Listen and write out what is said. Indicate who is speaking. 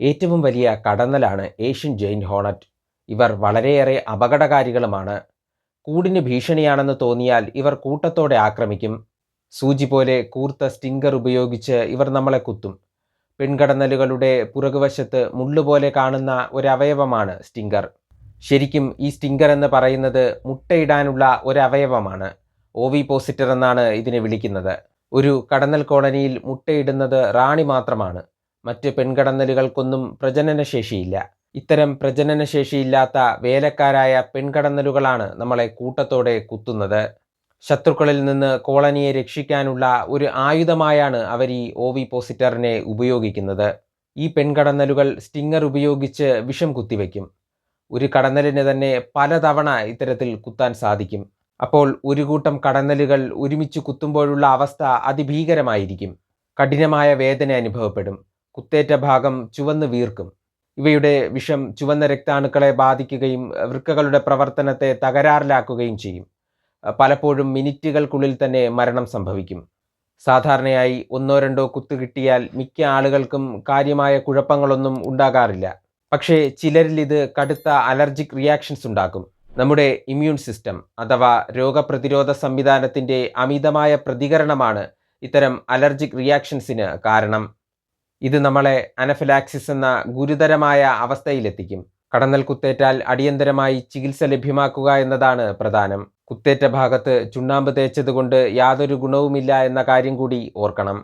Speaker 1: ഏറ്റവും വലിയ കടന്നലാണ് Asian giant Hornet. ഇവർ വളരെയേറെ അപകടകാരികളുമാണ്. കൂടിന് ഭീഷണിയാണെന്ന് തോന്നിയാൽ ഇവർ കൂട്ടത്തോടെ ആക്രമിക്കും. സൂചി പോലെ കൂർത്ത സ്റ്റിങ്കർ ഉപയോഗിച്ച് ഇവർ നമ്മളെ കുത്തും. പെൺകടന്നലുകളുടെ പുറകുവശത്ത് മുള്ളുപോലെ കാണുന്ന ഒരവയവമാണ് സ്റ്റിങ്കർ. ശരിക്കും ഈ സ്റ്റിങ്കർ എന്ന് പറയുന്നത് മുട്ടയിടാനുള്ള ഒരവയവമാണ്. ഓവി പോസിറ്റർ എന്നാണ് ഇതിനെ വിളിക്കുന്നത്. ഒരു കടന്നൽ കോളനിയിൽ മുട്ടയിടുന്നത് റാണി മാത്രമാണ്. മറ്റ് പെൺകടന്നലുകൾക്കൊന്നും പ്രജനനശേഷിയില്ല. ഇത്തരം പ്രജനനശേഷിയില്ലാത്ത വേലക്കാരായ പെൺകടന്നലുകളാണ് നമ്മളെ കൂട്ടത്തോടെ കുത്തുന്നത്. ശത്രുക്കളിൽ നിന്ന് കോളനിയെ രക്ഷിക്കാനുള്ള ഒരു ആയുധമായാണ് അവർ ഈ ഓവി പോസിറ്ററിനെ ഉപയോഗിക്കുന്നത്. ഈ പെൺകടന്നലുകൾ സ്റ്റിങ്ങർ ഉപയോഗിച്ച് വിഷം കുത്തിവെക്കും. ഒരു കടന്നലിന് തന്നെ പലതവണ ഇത്തരത്തിൽ കുത്താൻ സാധിക്കും. അപ്പോൾ ഒരു കൂട്ടം കടന്നലുകൾ ഒരുമിച്ച് കുത്തുമ്പോഴുള്ള അവസ്ഥ അതിഭീകരമായിരിക്കും. കഠിനമായ വേദന അനുഭവപ്പെടും. കുത്തേറ്റ ഭാഗം ചുവന്ന് വീർക്കും. ഇവയുടെ വിഷം ചുവന്ന രക്താണുക്കളെ ബാധിക്കുകയും വൃക്കകളുടെ പ്രവർത്തനത്തെ തകരാറിലാക്കുകയും ചെയ്യും. പലപ്പോഴും മിനിറ്റുകൾക്കുള്ളിൽ തന്നെ മരണം സംഭവിക്കും. സാധാരണയായി ഒന്നോ രണ്ടോ കുത്തു കിട്ടിയാൽ മിക്ക ആളുകൾക്കും കാര്യമായ കുഴപ്പങ്ങളൊന്നും ഉണ്ടാകാറില്ല. പക്ഷേ ചിലരിൽ ഇത് കടുത്ത അലർജിക് റിയാക്ഷൻസ് ഉണ്ടാക്കും. നമ്മുടെ ഇമ്മ്യൂൺ സിസ്റ്റം അഥവാ രോഗപ്രതിരോധ സംവിധാനത്തിന്റെ അമിതമായ പ്രതികരണമാണ് ഇത്തരം അലർജിക് റിയാക്ഷൻസിന് കാരണം. ഇത് നമ്മളെ അനഫിലാക്സിസ് എന്ന ഗുരുതരമായ അവസ്ഥയിലെത്തിക്കും. കടന്നൽ കുത്തേറ്റാൽ അടിയന്തരമായി ചികിത്സ ലഭ്യമാക്കുക എന്നതാണ് പ്രധാനം. കുത്തേറ്റ ഭാഗത്ത് ചുണ്ണാമ്പ് തേച്ചതുകൊണ്ട് യാതൊരു ഗുണവുമില്ല എന്ന കാര്യം കൂടി ഓർക്കണം.